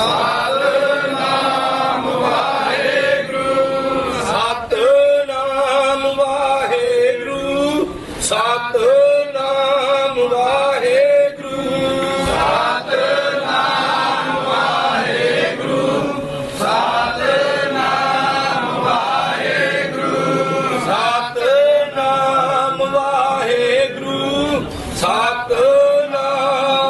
Satnam Waheguru Satnam